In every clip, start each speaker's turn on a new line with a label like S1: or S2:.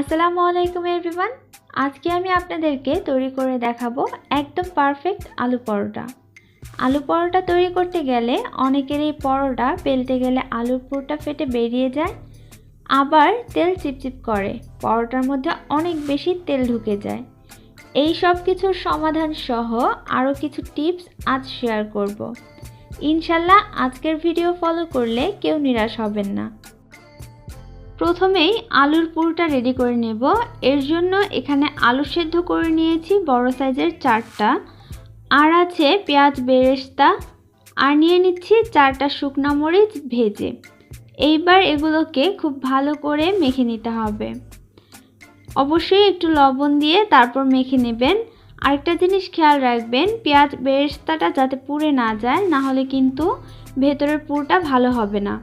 S1: আসসালামু আলাইকুম এভরিওয়ান। আজকে আমি আপনাদেরকে তৈরি করে দেখাবো একদম পারফেক্ট আলু পরোটা। আলু পরোটা তৈরি করতে গেলে অনেকের এই পরোটা পেলতে গেলে আলুর পুরটা ফেটে বেরিয়ে যায়, আবার তেল চিপচিপ করে, পরোটার মধ্যে অনেক বেশি তেল ঢুকে যায়। এই সব কিছুর সমাধান সহ আরও কিছু টিপস আজ শেয়ার করব। ইনশাল্লাহ আজকের ভিডিও ফলো করলে কেউ নিরাশ হবেন না। প্রথমেই আলুর পুরটা রেডি করে নেব। এর জন্য এখানে আলু সেদ্ধ করে নিয়েছি, বড় সাইজের চারটা। আর আছে পেঁয়াজ বেরেস্তা। আর নিয়ে নিচ্ছি চারটা শুকনো মরিচ ভেজে। এইবার এগুলোকে খুব ভালো করে মেখে নিতে হবে। অবশ্যই একটু লবণ দিয়ে তারপর মেখে নেবেন। আরেকটা জিনিস খেয়াল রাখবেন, পেঁয়াজ বেরেস্তাটা যাতে পুড়ে না যায়, না হলে কিন্তু ভেতরের পুরটা ভালো হবে না।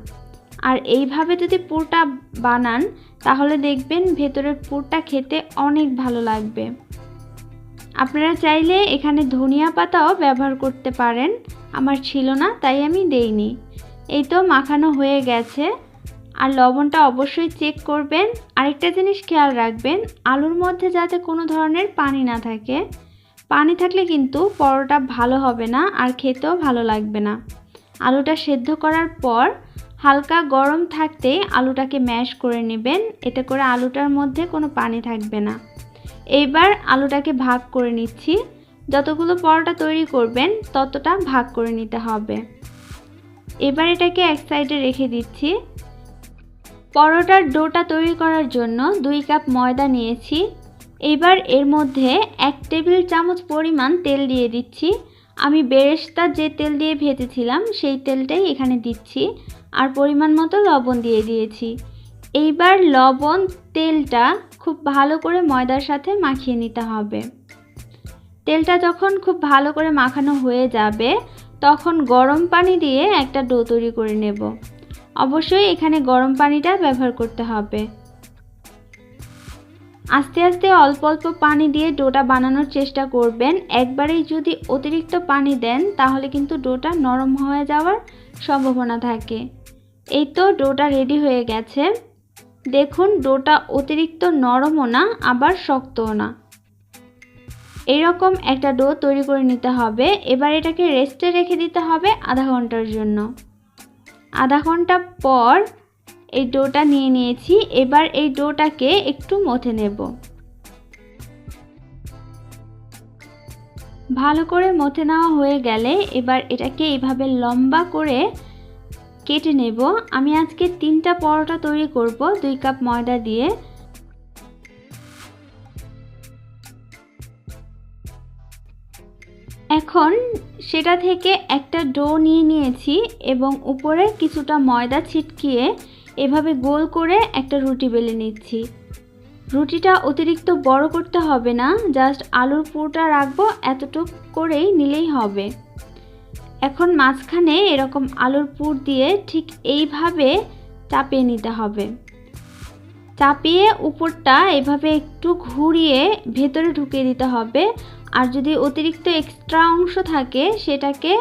S1: আর এইভাবে যদি পুরটা বানান, তাহলে দেখবেন ভেতরের পুরটা খেতে অনেক ভালো লাগবে। আপনারা চাইলে এখানে ধনিয়া পাতাও ব্যবহার করতে পারেন। আমার ছিল না, তাই আমি দেইনি। এই তো মাখানো হয়ে গেছে। আর লবণটা অবশ্যই চেক করবেন। আরেকটা জিনিস খেয়াল রাখবেন, আলুর মধ্যে যাতে কোনো ধরনের পানি না থাকে। পানি থাকলে কিন্তু পরোটা ভালো হবে না আর খেতেও ভালো লাগবে না। আলুটা সেদ্ধ করার পর হালকা গরম থাকতেই আলুটাকে ম্যাশ করে নেবেন। এতে করে আলুটার মধ্যে কোনো পানি থাকবে না। এইবার আলুটাকে ভাগ করে নিচ্ছি। যতগুলো পরোটা তৈরি করবেন, ততটা ভাগ করে নিতে হবে। এবার এটাকে এক সাইডে রেখে দিচ্ছি। পরোটার ডোটা তৈরি করার জন্য দুই কাপ ময়দা নিয়েছি। এবার এর মধ্যে এক টেবিল চামচ পরিমাণ তেল দিয়ে দিচ্ছি। আমি বেরেস্তা যে তেল দিয়ে ভেজেছিলাম, সেই তেলটাই এখানে দিচ্ছি। আর পরিমাণ মতো লবণ দিয়ে দিয়েছি। এইবার লবণ তেলটা খুব ভালো করে ময়দার সাথে মাখিয়ে নিতে হবে। তেলটা যখন খুব ভালো করে মাখানো হয়ে যাবে, তখন গরম পানি দিয়ে একটা ডো তৈরি করে নেব। অবশ্যই এখানে গরম পানিটা ব্যবহার করতে হবে। আস্তে আস্তে অল্প অল্প পানি দিয়ে ডোটা বানানোর চেষ্টা করবেন। একবারেই যদি অতিরিক্ত পানি দেন, তাহলে কিন্তু ডোটা নরম হয়ে যাওয়ার সম্ভাবনা থাকে। এই তো ডোটা রেডি হয়ে গেছে। দেখুন, ডোটা অতিরিক্ত নরমও না, আবার শক্তও না। এরকম একটা ডো তৈরি করে নিতে হবে। এবার এটাকে রেস্টে রেখে দিতে হবে আধা ঘণ্টার জন্য। আধা ঘণ্টা পর এই ডোটা নিয়ে নিয়েছি। এবার এই ডোটাকে একটু মথে নেব। ভালো করে মথে নেওয়া হয়ে গেলে এবার এটাকে এইভাবে লম্বা করে কেটে নেব। আমি আজকে তিনটা পরোটা তৈরি করব, দুই কাপ ময়দা দিয়ে। এখন সেটা থেকে একটা ডো নিয়ে নিয়েছি এবং উপরে কিছুটা ময়দা ছিটকিয়ে এভাবে গোল করে একটা রুটি বেলে নিচ্ছি। রুটিটা অতিরিক্ত বড় করতে হবে না, জাস্ট আলুর পুরোটা রাখব, এতটুক করেই নিলেই হবে। এখন মাঝখানে এরকম আলুর পুর দিয়ে ঠিক এইভাবে চাপিয়ে নিতে হবে। চাপিয়ে উপরটা এভাবে একটু ঘুরিয়ে ভেতরে ঢুকিয়ে দিতে হবে। আর যদি অতিরিক্ত এক্সট্রা অংশ থাকে, সেটাকে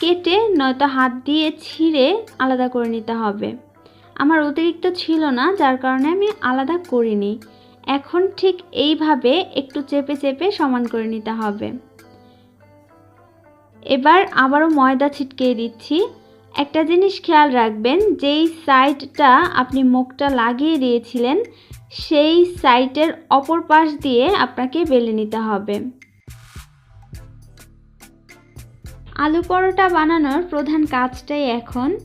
S1: কেটে নয়তো হাত দিয়ে ছিঁড়ে আলাদা করে নিতে হবে। আমার অতিরিক্ত ছিল না, যার কারণে আমি আলাদা করিনি। এখন ঠিক এইভাবে একটু চেপে চেপে সমান করে নিতে হবে। এবার আবারও ময়দা ছিটকিয়ে দিচ্ছি। একটা জিনিস খেয়াল রাখবেন, যেই সাইডটা আপনি মুখটা লাগিয়ে দিয়েছিলেন, সেই সাইটের অপর পাশ দিয়ে আপনাকে বেলে নিতে হবে। আলু পরোটা বানানোর প্রধান কাজটাই এখন।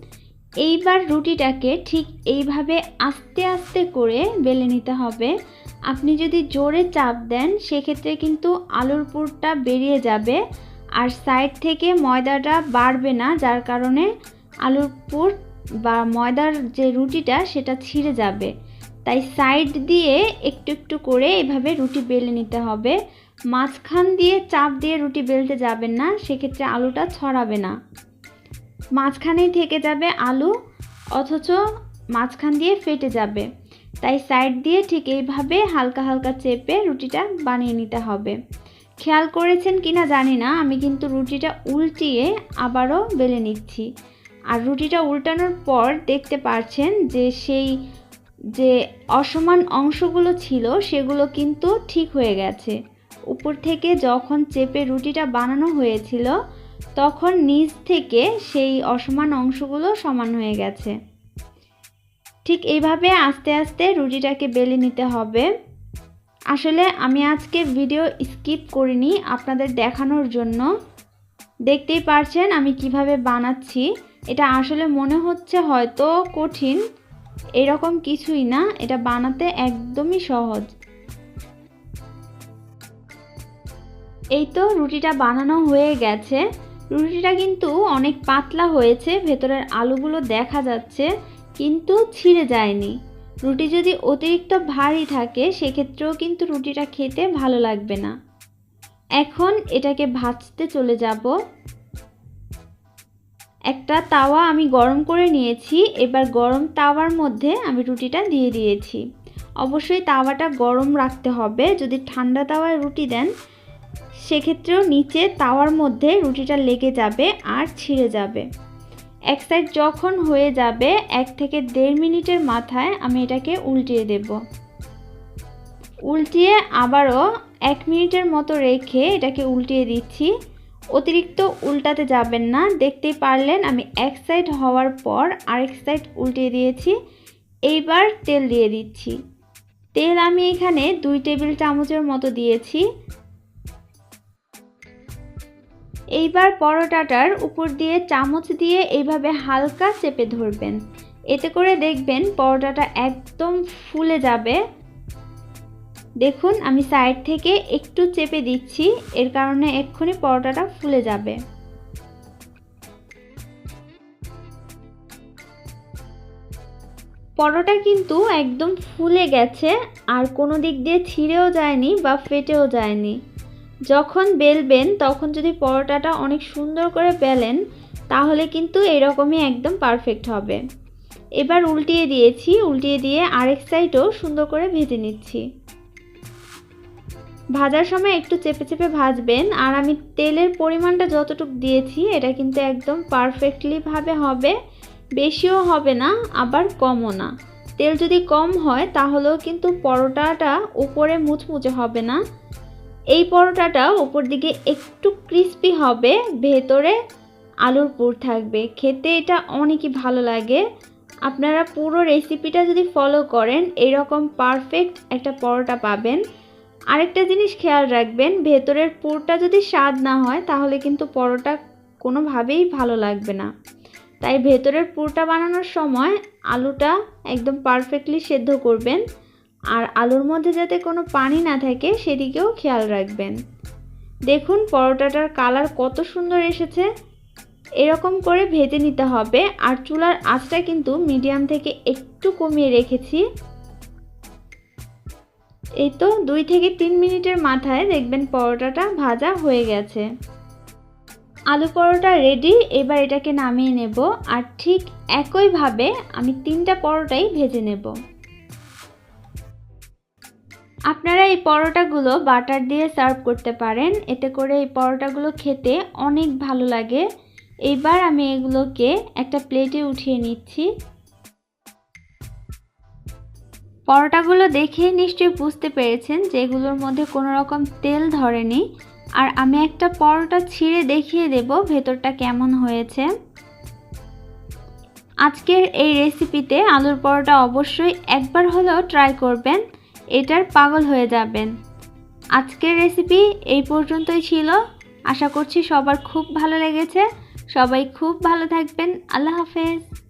S1: এইবার রুটিটাকে ঠিক এইভাবে আস্তে আস্তে করে বেলে নিতে হবে। আপনি যদি জোরে চাপ দেন, সেক্ষেত্রে কিন্তু আলুর পুরটা বেরিয়ে যাবে। আর সাইড থেকে ময়দাটা বাড়বে না, যার কারণে আলুর পুর বা ময়দার যে রুটিটা সেটা ছিঁড়ে যাবে। তাই সাইড দিয়ে একটু একটু করে এভাবে রুটি বেলে নিতে হবে। মাঝখান দিয়ে চাপ দিয়ে রুটি বেলতে যাবেন না, সেক্ষেত্রে আলুটা ছড়াবে না। মাঝখানেই থেকে যাবে আলু, অথচ মাঝখান দিয়ে ফেটে যাবে। তাই সাইড দিয়ে ঠিক এইভাবে হালকা হালকা চেপে রুটিটা বানিয়ে নিতে হবে। খেয়াল করেছেন কি না জানি না, আমি কিন্তু রুটিটা উল্টিয়ে আবারও বেলে নিচ্ছি। আর রুটিটা উল্টানোর পর দেখতে পারছেন যে সেই যে অসমান অংশগুলো ছিল, সেগুলো কিন্তু ঠিক হয়ে গেছে। উপর থেকে যখন চেপে রুটিটা বানানো হয়েছিল, তখন নিচ থেকে সেই অসমান অংশগুলো সমান হয়ে গেছে। ঠিক এইভাবে আস্তে আস্তে রুটিটাকে বেলে নিতে হবে। আসলে আমি আজকে ভিডিও স্কিপ করিনি আপনাদের দেখানোর জন্য। দেখতেই পারছেন আমি কীভাবে বানাচ্ছি। এটা আসলে মনে হচ্ছে হয়তো কঠিন, এরকম কিছুই না, এটা বানাতে একদমই সহজ। এই তো রুটিটা বানানো হয়ে গেছে। রুটিটা কিন্তু অনেক পাতলা হয়েছে, ভেতরের আলুগুলো দেখা যাচ্ছে, কিন্তু ছিঁড়ে যায়নি। রুটি যদি অতিরিক্ত ভারী থাকে, সেক্ষেত্রেও কিন্তু রুটিটা খেতে ভালো লাগবে না। এখন এটাকে ভাজতে চলে যাব। একটা তাওয়া আমি গরম করে নিয়েছি, এবার গরম তাওয়ার মধ্যে আমি রুটিটা দিয়ে দিয়েছি। অবশ্যই তাওয়াটা গরম রাখতে হবে, যদি ঠান্ডা তাওয়ায় রুটি দেন, সেক্ষেত্রেও নিচে তাওয়ার মধ্যে রুটিটা লেগে যাবে আর ছিঁড়ে যাবে। এক সাইড যখন হয়ে যাবে এক থেকে দেড় মিনিটের মাথায় আমি এটাকে উল্টিয়ে দেব। উল্টিয়ে আবারও এক মিনিটের মতো রেখে এটাকে উল্টিয়ে দিচ্ছি। অতিরিক্ত উল্টাতে যাবেন না, দেখতেই পারলেন আমি এক সাইড হওয়ার পর আরেক সাইড উল্টিয়ে দিয়েছি। এইবার তেল দিয়ে দিচ্ছি। তেল আমি এখানে দুই টেবিল চামচের মতো দিয়েছি। এইবার পরোটাটার উপর দিয়ে চামচ দিয়ে এইভাবে হালকা চেপে ধরবেন। এতে করে দেখবেন পরোটাটা একদম ফুলে যাবে। দেখুন, আমি সাইড থেকে একটু চেপে দিচ্ছি। এর কারণে এক্ষুনি পরোটাটা ফুলে যাবে। পরোটা কিন্তু একদম ফুলে গেছে, আর কোনো দিক দিয়ে ছিঁড়েও যায়নি বা ফেটেও যায়নি। যখন বেলবেন, তখন যদি পরোটাটা অনেক সুন্দর করে বেলেন, তাহলে কিন্তু এরকমই একদম পারফেক্ট হবে। এবার উল্টিয়ে দিয়েছি, উল্টিয়ে দিয়ে আরেক সাইডও সুন্দর করে ভেজে নিচ্ছি। ভাজার সময় একটু চেপে চেপে ভাজবেন, আর আমি তেলের পরিমাণটা যতটুকু দিয়েছি, এটা কিন্তু একদম পারফেক্টলিভাবে হবে। বেশিও হবে না, আবার কমও না। তেল যদি কম হয়, তাহলেও কিন্তু পরোটাটা উপরে মুচমুচে হবে না। এই পরোটাটাও উপর দিকে একটু ক্রিস্পি হবে, ভেতরে আলুর পুর থাকবে। খেতে এটা অনেকই ভালো লাগে। আপনারা পুরো রেসিপিটা যদি ফলো করেন, এরকম পারফেক্ট একটা পরোটা পাবেন। আরেকটা জিনিস খেয়াল রাখবেন, ভেতরের পুরটা যদি স্বাদ না হয়, তাহলে কিন্তু পরোটা কোনোভাবেই ভালো লাগবে না। তাই ভেতরের পুরটা বানানোর সময় আলুটা একদম পারফেক্টলি সেদ্ধ করবেন। আর আলুর মধ্যে যাতে কোনো পানি না থাকে, সেদিকেও খেয়াল রাখবেন। দেখুন, পরোটাটার কালার কত সুন্দর এসেছে। এরকম করে ভেজে নিতে হবে, আর চুলার আঁচটা কিন্তু মিডিয়াম থেকে একটু কমিয়ে রেখেছি। এই তো দুই থেকে তিন মিনিটের মাথায় দেখবেন পরোটাটা ভাজা হয়ে গেছে। আলু পরোটা রেডি এবার এটাকে নামিয়ে নেব, আর ঠিক একইভাবে আমি তিনটা পরোটাই ভেজে নেব। আপনারা এই পরোটাগুলো বাটার দিয়ে সার্ভ করতে পারেন। এতে করে এই পরোটাগুলো খেতে অনেক ভালো লাগে। এইবার আমি এগুলোকে একটা প্লেটে উঠিয়ে নিচ্ছি। পরোটাগুলো দেখে নিশ্চয়ই বুঝতে পেরেছেন যে এগুলোর মধ্যে কোনো রকম তেল ধরেনি। আর আমি একটা পরোটা ছিঁড়ে দেখিয়ে দেব ভেতরটা কেমন হয়েছে। আজকের এই রেসিপিতে আলুর পরোটা অবশ্যই একবার হলেও ট্রাই করবেন। এটার পাগল হয়ে যাবেন। আজকের রেসিপি এই পর্যন্তই ছিল। আশা করছি সবার খুব ভালো লেগেছে। সবাই খুব ভালো থাকবেন। আল্লাহ হাফেজ।